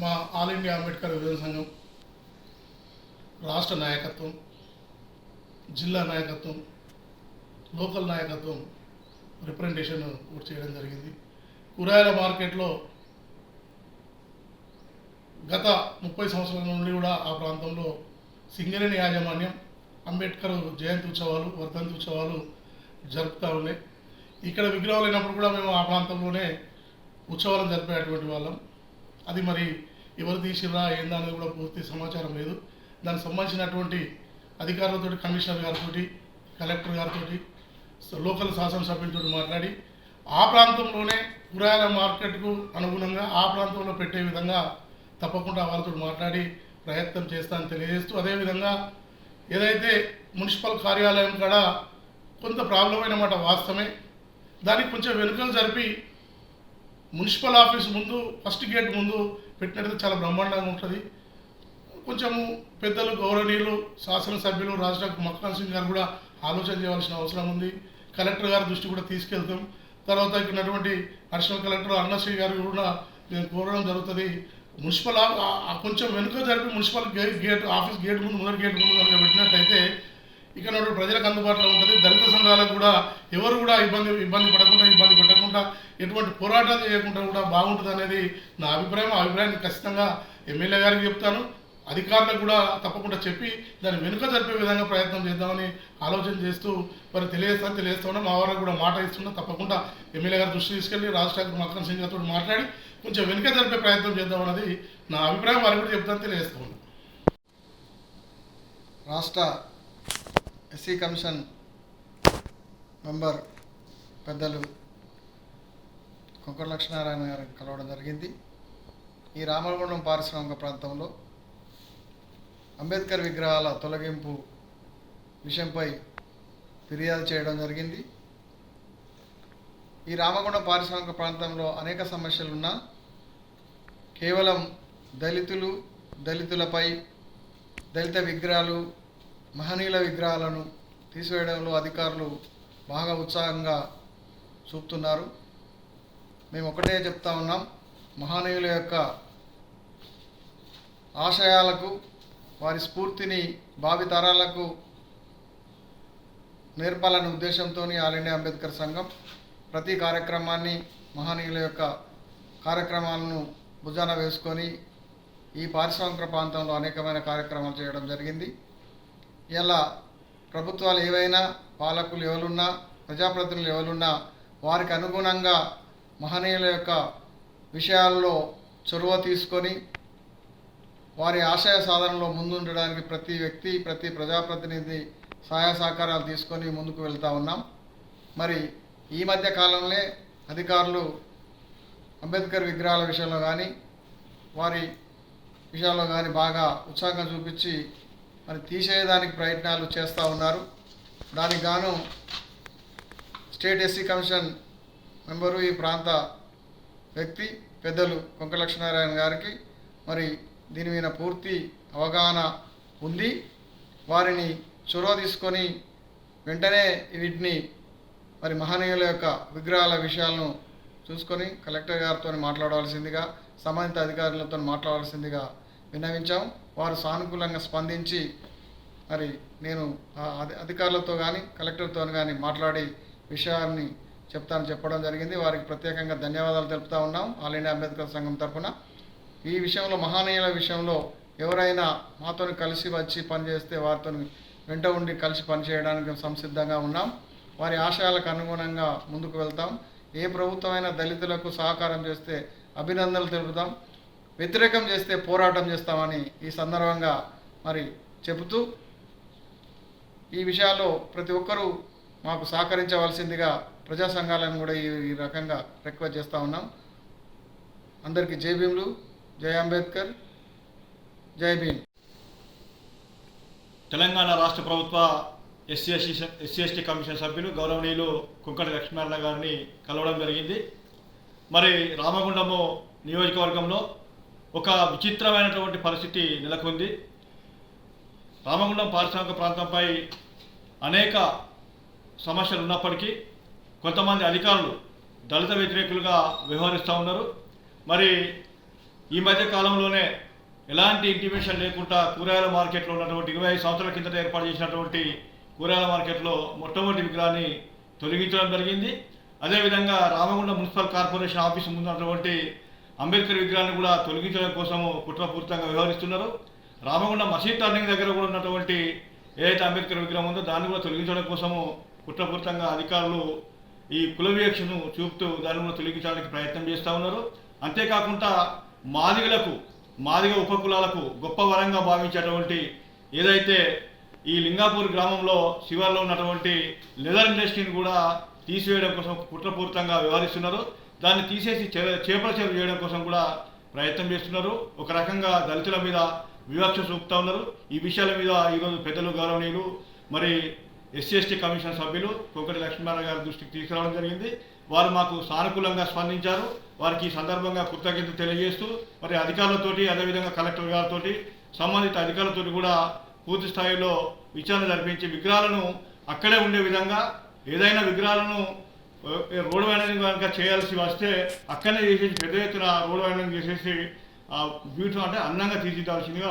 మా all India Ambedkar విభజన సంఘం రాష్ట్ర నాయకత్వం జిల్లా నాయకత్వం లోకల్ నాయకత్వం రిప్రజెంటేషన్ కూడా చేయడం జరిగింది. కూరగాయల మార్కెట్లో గత ముప్పై సంవత్సరాల నుండి కూడా ఆ ప్రాంతంలో సింగరేణి యాజమాన్యం అంబేద్కర్ జయంతి ఉత్సవాలు వర్ధంతి ఉత్సవాలు జరుపుతూ ఉన్నాయి. ఇక్కడ విగ్రహాలు అయినప్పుడు కూడా మేము ఆ ప్రాంతంలోనే ఉత్సవాలు జరిపేటువంటి వాళ్ళం. అది మరి ఎవరు తీసిరా ఏందా అనేది కూడా పూర్తి సమాచారం లేదు. దానికి సంబంధించినటువంటి అధికారులతో కమిషనర్ గారితో కలెక్టర్ గారితో లోకల్ శాసనసభ్యులతో మాట్లాడి ఆ ప్రాంతంలోనే కూరగాయల మార్కెట్కు అనుగుణంగా ఆ ప్రాంతంలో పెట్టే విధంగా తప్పకుండా వాళ్ళతో మాట్లాడి ప్రయత్నం చేస్తానని తెలియజేస్తూ అదేవిధంగా ఏదైతే మున్సిపల్ కార్యాలయం కాడ కొంత ప్రాబ్లం అయినమాట వాస్తవమే దానికి కొంచెం వెనుకలు జరిపి మున్సిపల్ ఆఫీస్ ముందు ఫస్ట్ గేట్ ముందు పెట్టినట్టు చాలా బ్రహ్మాండంగా ఉంటుంది. కొంచెము పెద్దలు గౌరవనీయులు శాసనసభ్యులు రాష్ట్ర మక్కన్ సింగ్ గారు కూడా ఆలోచన చేయవలసిన అవసరం ఉంది. కలెక్టర్ గారి దృష్టి కూడా తీసుకెళ్తాం. తర్వాత ఇక్కడ ఉన్నటువంటి అడిషనల్ కలెక్టర్ అన్నశ్రీ గారు కూడా నేను కోరడం జరుగుతుంది. మున్సిపల్ కొంచెం వెనుక జరిపి మున్సిపల్ గేట్ ఆఫీస్ గేట్ ముందు మొదటి గేట్ ముందు కనుక పెట్టినట్టయితే ఇక్కడ ప్రజలకు అందుబాటులో ఉంటుంది. దళిత సంఘాలకు కూడా ఎవరు కూడా ఇబ్బంది ఇబ్బంది పడకుండా ఇబ్బంది పెట్టకుండా ఎటువంటి పోరాటాలు చేయకుండా కూడా బాగుంటుంది అనేది నా అభిప్రాయం. అభిప్రాయాన్ని ఖచ్చితంగా ఎమ్మెల్యే గారికి చెప్తాను. అధికారులకు కూడా తప్పకుండా చెప్పి దాన్ని వెనుక జరిపే విధంగా ప్రయత్నం చేద్దామని ఆలోచన చేస్తూ మరి తెలియజేస్తాను తెలియజేస్తామని మా వారికి కూడా మాట ఇస్తున్నా తప్పకుండా ఎమ్మెల్యే గారు దృష్టి తీసుకెళ్ళి రాష్ట్ర మకరం సింగ్ గారితో మాట్లాడి కొంచెం వెనుక జరిపే ప్రయత్నం చేద్దామన్నది నా అభిప్రాయం. వారికి కూడా చెప్తాను తెలియజేస్తూ రాష్ట్ర ఎస్సీ కమిషన్ మెంబర్ పెద్దలు కొంకర లక్ష్మీనారాయణ గారిని కలవడం జరిగింది. ఈ రామగుండం పారిశ్రామిక ప్రాంతంలో అంబేద్కర్ విగ్రహాల తొలగింపు విషయంపై ఫిర్యాదు చేయడం జరిగింది. ఈ రామగుండం పారిశ్రామిక ప్రాంతంలో అనేక సమస్యలున్నా కేవలం దళితులు దళితులపై దళిత విగ్రహాలు మహనీయుల విగ్రహాలను తీసివేయడంలో అధికారులు బాగా ఉత్సాహంగా చూపుతున్నారు. మేము ఒకటే చెప్తా ఉన్నాం మహనీయుల యొక్క ఆశయాలకు వారి స్ఫూర్తిని భావితరాలకు నేర్పాలనే ఉద్దేశంతో ఆల్ ఇండియా అంబేద్కర్ సంఘం ప్రతి కార్యక్రమాన్ని మహనీయుల యొక్క కార్యక్రమాలను భుజాన వేసుకొని ఈ పారిశ్రామిక ప్రాంతంలో అనేకమైన కార్యక్రమాలు చేయడం జరిగింది. ఇలా ప్రభుత్వాలు ఏవైనా పాలకులు ఎవరున్నా ప్రజాప్రతినిధులు ఎవరున్నా వారికి అనుగుణంగా మహనీయుల యొక్క విషయాల్లో చొరవ తీసుకొని వారి ఆశయ సాధనలో ముందుండడానికి ప్రతి వ్యక్తి ప్రతి ప్రజాప్రతినిధి సహాయ సహకారాలు తీసుకొని ముందుకు వెళ్తూ ఉన్నాం. మరి ఈ మధ్య కాలంలో అధికారులు అంబేద్కర్ విగ్రహాల విషయంలో కానీ వారి విషయాల్లో కానీ బాగా ఉత్సాహంగా చూపించి మరి తీసేయడానికి ప్రయత్నాలు చేస్తూ ఉన్నారు. దానికి గాను స్టేట్ ఎస్సీ కమిషన్ మెంబరు ఈ ప్రాంత వ్యక్తి పెద్దలు కొంక లక్ష్మీనారాయణ గారికి మరి దీని మీద పూర్తి అవగాహన ఉంది. వారిని చొరవ తీసుకొని వెంటనే వీటిని మరి మహనీయుల యొక్క విగ్రహాల విషయాలను చూసుకొని కలెక్టర్ గారితో మాట్లాడవలసిందిగా సంబంధిత అధికారులతో మాట్లాడవలసిందిగా విన్నవించాం. వారు సానుకూలంగా స్పందించి మరి నేను అధి- అధికారులతో కానీ కలెక్టర్తో కానీ మాట్లాడి విషయాన్ని చెప్తాను చెప్పడం జరిగింది. వారికి ప్రత్యేకంగా ధన్యవాదాలు తెలుపుతా ఉన్నాం. ఆల్ ఇండియా అంబేద్కర్ సంఘం తరఫున. ఈ విషయంలో మహానీయుల విషయంలో ఎవరైనా మాతో కలిసి వచ్చి పనిచేస్తే వారితో వెంట ఉండి కలిసి పనిచేయడానికి సంసిద్ధంగా ఉన్నాం. వారి ఆశయాలకు అనుగుణంగా ముందుకు వెళ్తాం. ఏ ప్రభుత్వమైనా దళితులకు సహకారం చేస్తే అభినందనలు తెలుపుతాం. వ్యతిరేకం చేస్తే పోరాటం చేస్తామని ఈ సందర్భంగా మరి చెబుతూ ఈ విషయాల్లో ప్రతి ఒక్కరూ మాకు సహకరించవలసిందిగా ప్రజా సంఘాలను కూడా ఈ రకంగా రిక్వెస్ట్ చేస్తూ ఉన్నాం. అందరికీ జై భీములు జై అంబేద్కర్ జై భీమ్. తెలంగాణ రాష్ట్ర ప్రభుత్వ SC ST SC ST commission సభ్యులు గౌరవనీయులు కుంకటి లక్ష్మీనారాయణ గారిని కలవడం జరిగింది. మరి రామగుండము నియోజకవర్గంలో ఒక విచిత్రమైనటువంటి పరిస్థితి నెలకొంది. రామగుండం పారిశ్రామిక ప్రాంతంపై అనేక సమస్యలు ఉన్నప్పటికీ కొంతమంది అధికారులు దళిత వ్యతిరేకులుగా వ్యవహరిస్తూ ఉన్నారు. మరి ఈ మధ్య కాలంలోనే ఎలాంటి ఇంటిమేషన్ లేకుండా కూరగాయల మార్కెట్లో ఉన్నటువంటి ఇరవై ఐదు సంవత్సరాల కిందట ఏర్పాటు చేసినటువంటి కూరగాయల మార్కెట్లో మొట్టమొదటి విగ్రహాన్ని తొలగించడం జరిగింది. అదేవిధంగా రామగుండ మున్సిపల్ కార్పొరేషన్ ఆఫీసు ముందు ఉన్నటువంటి అంబేద్కర్ విగ్రహాన్ని కూడా తొలగించడం కోసము కుట్రపూరితంగా వ్యవహరిస్తున్నారు. రామగుండ మసీద్ టర్నింగ్ దగ్గర కూడా ఉన్నటువంటి ఏదైతే అంబేద్కర్ విగ్రహం ఉందో దాన్ని కూడా తొలగించడం కోసము కుట్రపూరితంగా అధికారులు ఈ కుల వివక్షను చూపుతూ దాన్ని కూడా తొలగించడానికి ప్రయత్నం చేస్తూ ఉన్నారు. అంతేకాకుండా మాదిగలకు మాదిగ ఉపకులాలకు గొప్ప వరంగా భావించేటువంటి ఏదైతే ఈ లింగాపూర్ గ్రామంలో శివార్లో ఉన్నటువంటి లెదర్ ఇండస్ట్రీని కూడా తీసివేయడం కోసం కుట్రపూరితంగా వ్యవహరిస్తున్నారు. దాన్ని తీసేసి చేపల చెరువు చేయడం కోసం కూడా ప్రయత్నం చేస్తున్నారు. ఒక రకంగా దళితుల మీద వివక్ష చూపుతా ఉన్నారు. ఈ విషయాల మీద ఈరోజు పెద్దలు గౌరవనీయులు మరి ఎస్సీ ఎస్టీ కమిషన్ సభ్యులు కోకటి లక్ష్మీనారాయణ గారి దృష్టికి తీసుకురావడం జరిగింది. వారు మాకు సానుకూలంగా స్పందించారు. వారికి ఈ సందర్భంగా కృతజ్ఞతలు తెలియజేస్తూ మరి అధికారులతోటి అదేవిధంగా కలెక్టర్ గారితోటి సంబంధిత అధికారులతోటి కూడా పూర్తి స్థాయిలో విచారణ జరిపించి విగ్రహాలను అక్కడే ఉండే విధంగా ఏదైనా విగ్రహాలను రోడ్ వైండింగ్ కనుక చేయాల్సి వస్తే అక్కడనే చేసేసి పెద్ద ఎత్తున రోడ్ వైండింగ్ చేసేసి బ్యూటీ అంటే అందంగా తీర్చిదాల్సిందిగా